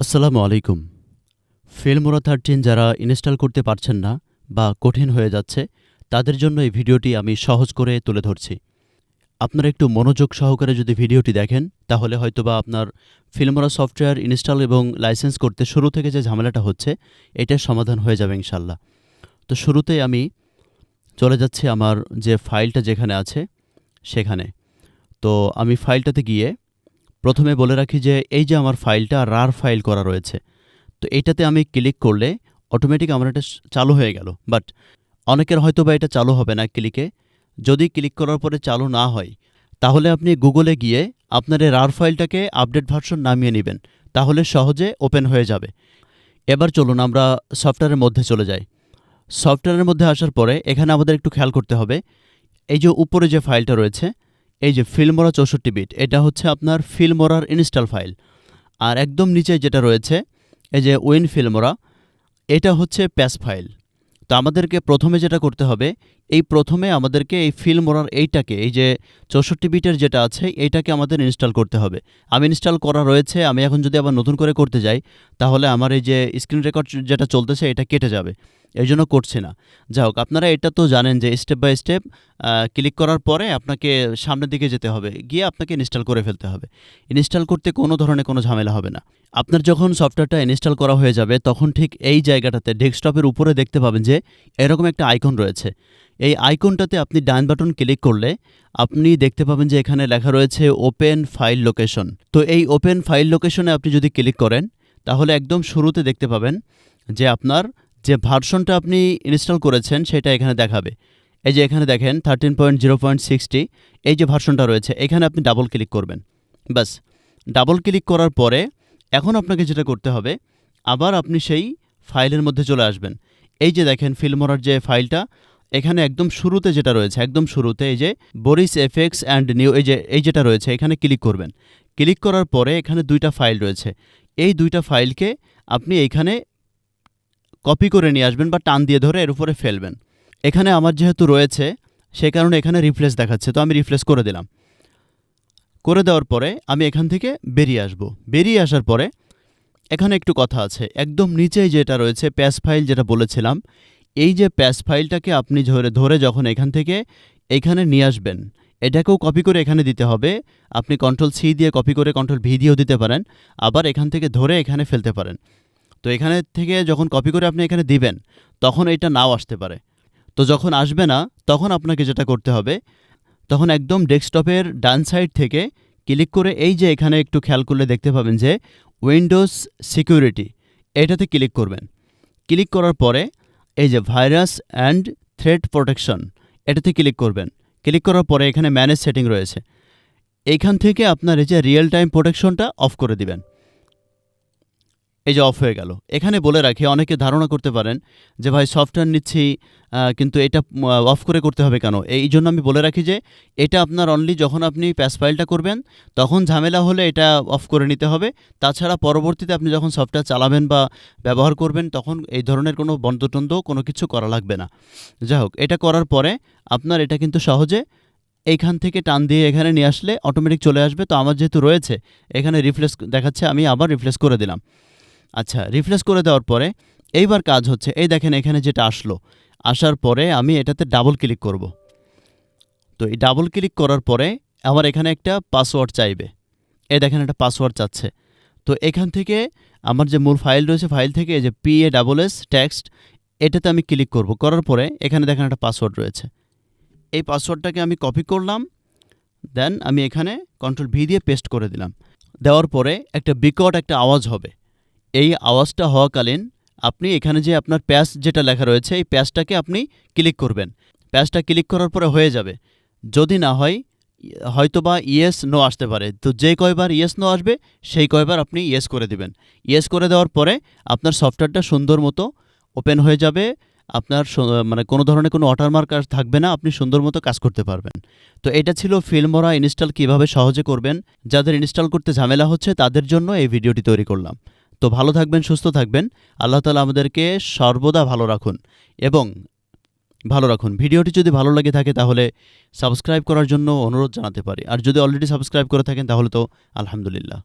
আসসালামু আলাইকুম। Filmora thirteen যারা ইনস্টল করতে পারছেন না বা কঠিন হয়ে যাচ্ছে, তাদের জন্য এই ভিডিওটি আমি সহজ করে তুলে ধরছি। আপনারা একটু মনোযোগ সহকারে যদি ভিডিওটি দেখেন, তাহলে হয়তোবা আপনার ফিল্মোরা সফটওয়্যার ইনস্টল এবং লাইসেন্স করতে শুরু থেকে যে ঝামেলাটা হচ্ছে, এটার সমাধান হয়ে যাবে ইনশাল্লাহ তো শুরুতে আমি চলে যাচ্ছি আমার যে ফাইলটা যেখানে আছে, সেখানে। তো আমি ফাইলটাতে গিয়ে প্রথমে বলে রাখি যে এই যে আমার ফাইলটা রার ফাইল করা রয়েছে, তো এটাতে আমি ক্লিক করলে অটোমেটিক আমার এটা চালু হয়ে গেল। বাট অনেকের হয়তো বা এটা চালু হবে না ক্লিকে যদি ক্লিক করার পরে চালু না হয়, তাহলে আপনি গুগলে গিয়ে আপনার এই রার ফাইলটাকে আপডেট ভার্সন নামিয়ে নেবেন, তাহলে সহজে ওপেন হয়ে যাবে। এবার চলুন আমরা সফটওয়্যারের মধ্যে চলে যাই। সফটওয়্যারের মধ্যে আসার পরে এখানে আমাদের একটু খেয়াল করতে হবে, এই যে উপরে যে ফাইলটা রয়েছে এই যে ফিল্মোরা চৌষট্টি বিট এটা হচ্ছে আপনার ফিল্মোরার ইনস্টল ফাইল আর একদম নিচে যেটা রয়েছে, এই যে উইন ফিল্মোরা এটা হচ্ছে প্যাস ফাইল তো আমাদেরকে প্রথমে যেটা করতে হবে, এই প্রথমে আমাদেরকে এই ফিল্মোরার এইটাকে, এই যে চৌষট্টি বিটের যেটা আছে, এইটাকে আমাদের ইনস্টল করতে হবে। আমি ইনস্টল করা রয়েছে, আমি এখন যদি আবার নতুন করে করতে যাই, তাহলে আমার এই যে স্ক্রিন রেকর্ড যেটা চলতেছে, এটা কেটে যাবে। এই জন্য করছে না। যাই হোক, আপনারা এটা তো জানেন যে স্টেপ বাই স্টেপ ক্লিক করার পরে আপনাকে সামনের দিকে যেতে হবে, গিয়ে আপনাকে ইনস্টল করে ফেলতে হবে। ইনস্টল করতে কোনো ধরনের কোনো ঝামেলা হবে না। আপনার যখন সফটওয়্যারটা ইনস্টল করা হয়ে যাবে, তখন ঠিক এই জায়গাটাতে ডেস্কটপের উপরে দেখতে পাবেন যে এরকম একটা আইকন রয়েছে। এই আইকনটাতে আপনি ডান বাটন ক্লিক করলে, আপনি দেখতে পাবেন যে এখানে লেখা রয়েছে ওপেন ফাইল লোকেশন তো এই ওপেন ফাইল লোকেশনে আপনি যদি ক্লিক করেন, তাহলে একদম শুরুতে দেখতে পাবেন যে আপনার যে ভার্সনটা আপনি ইনস্টল করেছেন, সেটা এখানে দেখাবে। এই যে এখানে দেখেন thirteen point zero point sixty এই যে ভার্সনটা রয়েছে, এখানে আপনি ডাবল ক্লিক করবেন। বাস ডাবল ক্লিক করার পরে এখন আপনাকে যেটা করতে হবে, আবার আপনি সেই ফাইলের মধ্যে চলে আসবেন। এই যে দেখেন ফিল্মোরার যে ফাইলটা, এখানে একদম শুরুতে যেটা রয়েছে, একদম শুরুতে এই যে বরিস এফেক্স অ্যান্ড নিউ এই যে, এই যেটা রয়েছে, এখানে ক্লিক করবেন। ক্লিক করার পরে এখানে দুইটা ফাইল রয়েছে। এই দুইটা ফাইলকে আপনি এইখানে কপি করে নিয়ে আসবেন বা টান দিয়ে ধরে এর উপরে ফেলবেন। এখানে আমার যেহেতু রয়েছে সেই কারণে এখানে রিফ্রেশ দেখাচ্ছে, তো আমি রিফ্রেশ করে দিলাম। করে দেওয়ার পরে আমি এখান থেকে বেরিয়ে আসব। বেরিয়ে আসার পরে এখানে একটু কথা আছে। একদম নিচেই যেটা রয়েছে প্যাস ফাইল যেটা বলেছিলাম, এই যে প্যাস ফাইলটাকে আপনি ধরে ধরে যখন এখান থেকে এখানে নিয়ে আসবেন, এটাকেও কপি করে এখানে দিতে হবে। আপনি কন্ট্রোল সি দিয়ে কপি করে কন্ট্রোল ভি দিয়েও দিতে পারেন, আবার এখান থেকে ধরে এখানে ফেলতে পারেন। তো এখানে থেকে যখন কপি করে আপনি এখানে দিবেন, তখন এটা নাও আসতে পারে। তো যখন আসবে না, তখন আপনাকে যেটা করতে হবে, তখন একদম ডেস্কটপের ডান সাইড থেকে ক্লিক করে এই যে এখানে একটু খেয়াল করলে দেখতে পাবেন যে উইন্ডোজ সিকিউরিটি এটাতে ক্লিক করবেন। ক্লিক করার পরে এই যে ভাইরাস অ্যান্ড থ্রেড প্রোটেকশন এটাতে ক্লিক করবেন। ক্লিক করার পরে এখানে ম্যানেজ সেটিং রয়েছে। এইখান থেকে আপনার এই যে রিয়েল টাইম প্রোটেকশনটা অফ করে দিবেন। এই যে অফ হয়ে গেল। এখানে বলে রাখি, অনেকে ধারণা করতে পারেন যে, ভাই সফটওয়্যার নিচ্ছি কিন্তু এটা অফ করে করতে হবে কেন? এই জন্য আমি বলে রাখি যে, এটা আপনার অনলি যখন আপনি প্যাস ফাইলটা করবেন, তখন ঝামেলা হলে এটা অফ করে নিতে হবে। তাছাড়া পরবর্তীতে আপনি যখন সফটওয়্যার চালাবেন বা ব্যবহার করবেন, তখন এই ধরনের কোনো বন্ধটন্ধ কোনো কিছু করা লাগবে না। যাই হোক, এটা করার পরে আপনার এটা কিন্তু সহজে এইখান থেকে টান দিয়ে এখানে নিয়ে আসলে অটোমেটিক চলে আসবে। তো আমার যেহেতু রয়েছে, এখানে রিফ্রেশ দেখাচ্ছে, আমি আবার রিফ্রেশ করে দিলাম। আচ্ছা রিফ্রেশ করে দেওয়ার পরে এইবার কাজ হচ্ছে, এই দেখেন এখানে যেটা আসলো। আসার পরে আমি এটাতে ডাবল ক্লিক করব। তো এই ডাবল ক্লিক করার পরে আমার এখানে একটা পাসওয়ার্ড চাইবে। এ দেখেন একটা পাসওয়ার্ড চাচ্ছে। তো এখান থেকে আমার যে মূল ফাইল রয়েছে ফাইল থেকে যে P A double S text এটাতে আমি ক্লিক করব। করার পরে এখানে দেখেন একটা পাসওয়ার্ড রয়েছে। এই পাসওয়ার্ডটাকে আমি কপি করলাম দেন আমি এখানে কন্ট্রোল ভি দিয়ে পেস্ট করে দিলাম। দেওয়ার পরে একটা বিকট একটা আওয়াজ হবে। এই আওয়াজটা হওয়াকালীন আপনি এখানে যে আপনার প্যাচ যেটা লেখা রয়েছে, এই প্যাচটাকে আপনি ক্লিক করবেন। প্যাচটা ক্লিক করার পরে হয়ে যাবে। যদি না হয়, হয়তোবা ইয়েস নো আসতে পারে। তো যে কয়বার ইয়েস নো আসবে, সেই কয়বার আপনি ইয়েস করে দিবেন। ইয়েস করে দেওয়ার পরে আপনার সফটওয়্যারটা সুন্দর মতো ওপেন হয়ে যাবে। আপনার মানে কোনো ধরনের কোনো ওয়াটারমার্ক আর থাকবে না। আপনি সুন্দর মতো কাজ করতে পারবেন। তো এটা ছিল ফিল্মোরা ইনস্টল কীভাবে সহজে করবেন। যাদের ইনস্টল করতে ঝামেলা হচ্ছে, তাদের জন্য এই ভিডিওটি তৈরি করলাম। তো ভালো থাকবেন, সুস্থ থাকবেন। আল্লাহ তালা আমাদেরকে সর্বদা ভালো রাখুন এবং ভালো রাখুন। ভিডিওটি যদি ভালো লাগে থাকে তাহলে সাবস্ক্রাইব করার জন্য অনুরোধ জানাতে পারি। আর যদি অলরেডি সাবস্ক্রাইব করে থাকেন তাহলে তো আলহামদুলিল্লাহ।